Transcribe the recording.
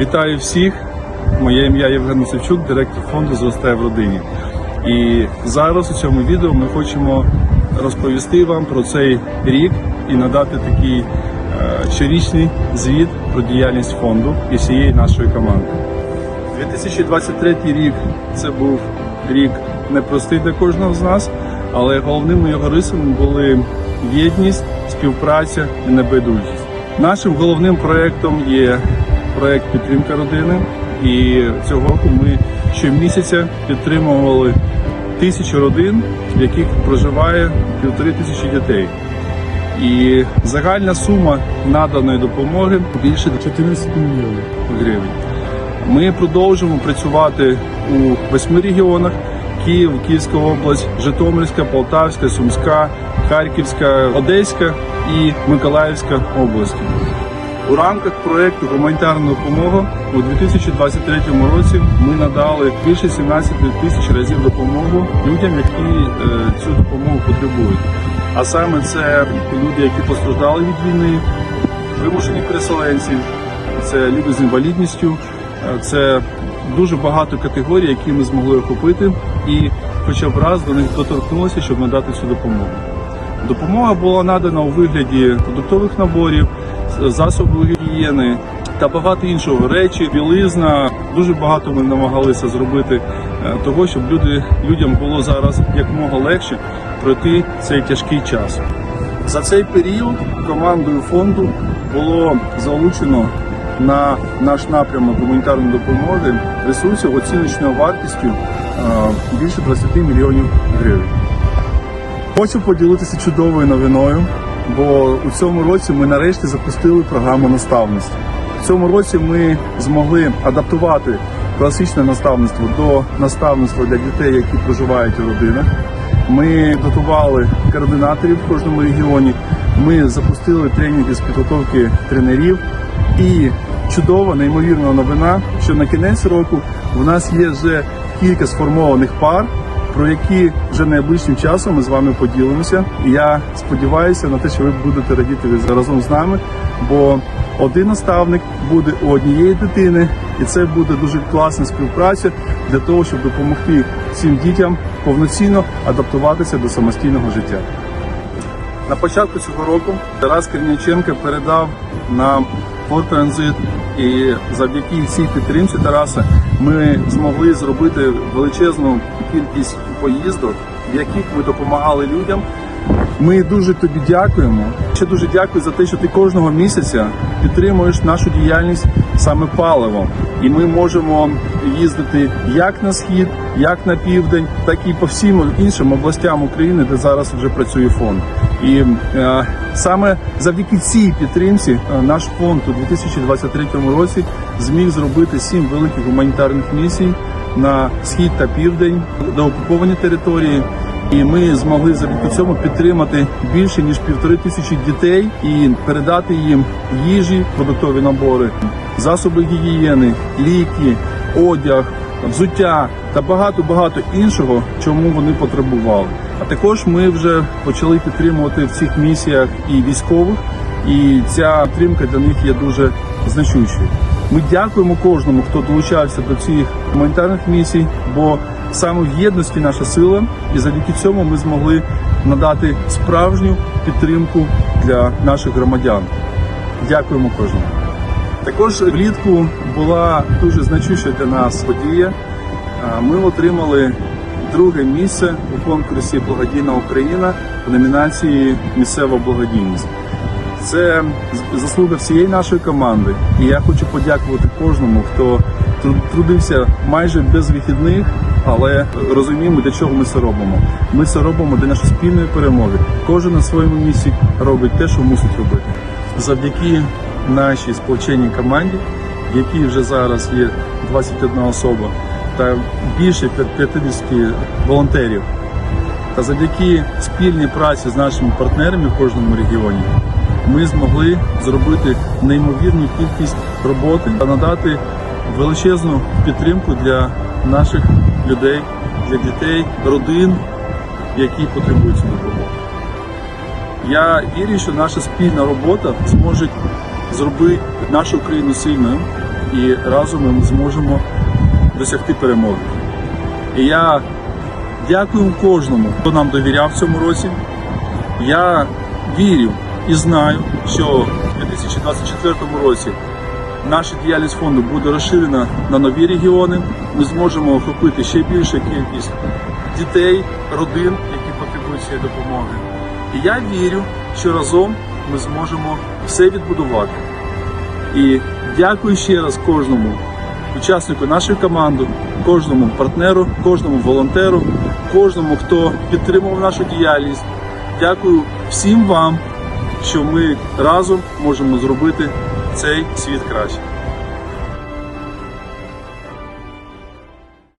Вітаю всіх! Моє ім'я Євген Мусичук, директор фонду «Зростає в родині. І зараз у цьому відео ми хочемо розповісти вам про цей рік і надати такий е, щорічний звіт про діяльність фонду і всієї нашої команди. 2023 рік це був рік непростий для кожного з нас, але головними його рисами були єдність, співпраця і небайдужість. Нашим головним проєктом є проєкт підтримка родини, і цього року ми щомісяця підтримували тисячу родин, в яких проживає півтори тисячі дітей. І загальна сума наданої допомоги більше 14 мільйонів. гривень. Ми продовжуємо працювати у восьми регіонах: Київ, Київська область, Житомирська, Полтавська, Сумська, Харківська, Одеська і Миколаївська області. У рамках проекту Гуманітарна допомога у 2023 році ми надали більше 17 тисяч разів допомогу людям, які е, цю допомогу потребують. А саме це люди, які постраждали від війни, вимушені переселенці, це люди з інвалідністю, е, це дуже багато категорій, які ми змогли охопити, і хоча б раз до них доторкнулося, щоб надати цю допомогу. Допомога була надана у вигляді продуктових наборів, засобів гігієни та багато іншого речі, білизна. Дуже багато ми намагалися зробити е, того, щоб люди людям було зараз якомога легше пройти цей тяжкий час. За цей період командою фонду було залучено на наш напрямок гуманітарної допомоги ресурсів оціночною вартістю е, більше 20 мільйонів гривень. Хочу поділитися чудовою новиною, бо у цьому році ми нарешті запустили програму наставництва. В цьому році ми змогли адаптувати класичне наставництво до наставництва для дітей, які проживають у родинах. Ми дотували координаторів в кожному регіоні. Ми запустили тренінги з підготовки тренерів. І чудова, неймовірна новина, що на кінець року у нас є вже кілька сформованих пар, про які вже найближчим часом ми з вами поділимося. Я сподіваюся на те, що ви будете радіти разом з нами, бо один наставник буде у однієї дитини, і це буде дуже класна співпраця для того, щоб допомогти цим дітям повноцінно адаптуватися до самостійного життя. На початку цього року Тарас Корняченко передав нам Форт Транзит, і завдяки цій підтримці Тараса ми змогли зробити величезну кількість поїздок, в яких ми допомагали людям. Ми дуже тобі дякуємо. Ще дуже дякую за те, що ти кожного місяця підтримуєш нашу діяльність саме паливом, і ми можемо їздити як на схід, як на південь, так і по всім іншим областям України, де зараз вже працює фонд. І е, саме завдяки цій підтримці е, наш фонд у 2023 році зміг зробити сім великих гуманітарних місій на схід та південь, де окуповані території. І ми змогли завдяки цьому підтримати більше ніж півтори тисячі дітей і передати їм їжі, продуктові набори, засоби гігієни, ліки, одяг, взуття та багато багато іншого, чому вони потребували. А також ми вже почали підтримувати в цих місіях і військових, і ця підтримка для них є дуже значущою. Ми дякуємо кожному, хто долучався до цих гуманітарних місій, бо саме в єдності наша сила, і завдяки цьому ми змогли надати справжню підтримку для наших громадян. Дякуємо кожному. Також влітку була дуже значуща для нас подія. Ми отримали друге місце у конкурсі Благодійна Україна в номінації Місцева благодійність. Це заслуга всієї нашої команди. І я хочу подякувати кожному, хто трудився майже без вихідних, але розуміємо, для чого ми це робимо. Ми це робимо для нашої спільної перемоги. Кожен на своєму місці робить те, що мусить робити. Завдяки нашій сплоченій команді, в якій вже зараз є 21 особа та більше 50 волонтерів, та завдяки спільній праці з нашими партнерами в кожному регіоні ми змогли зробити неймовірну кількість роботи та надати величезну підтримку для наших людей, для дітей, родин, які потребують цю допомогу. Я вірю, що наша спільна робота зможе зробити нашу країну сильною і разом ми зможемо досягти перемоги. І я дякую кожному, хто нам довіряв цьому році. Я вірю і знаю, що в 2024 році наша діяльність фонду буде розширена на нові регіони. Ми зможемо охопити ще більшу кількість дітей, родин, які потребують цієї допомоги. І я вірю, що разом ми зможемо все відбудувати. І дякую ще раз кожному учаснику нашої команди, кожному партнеру, кожному волонтеру, кожному, хто підтримував нашу діяльність. Дякую всім вам, що ми разом можемо зробити цей світ краще.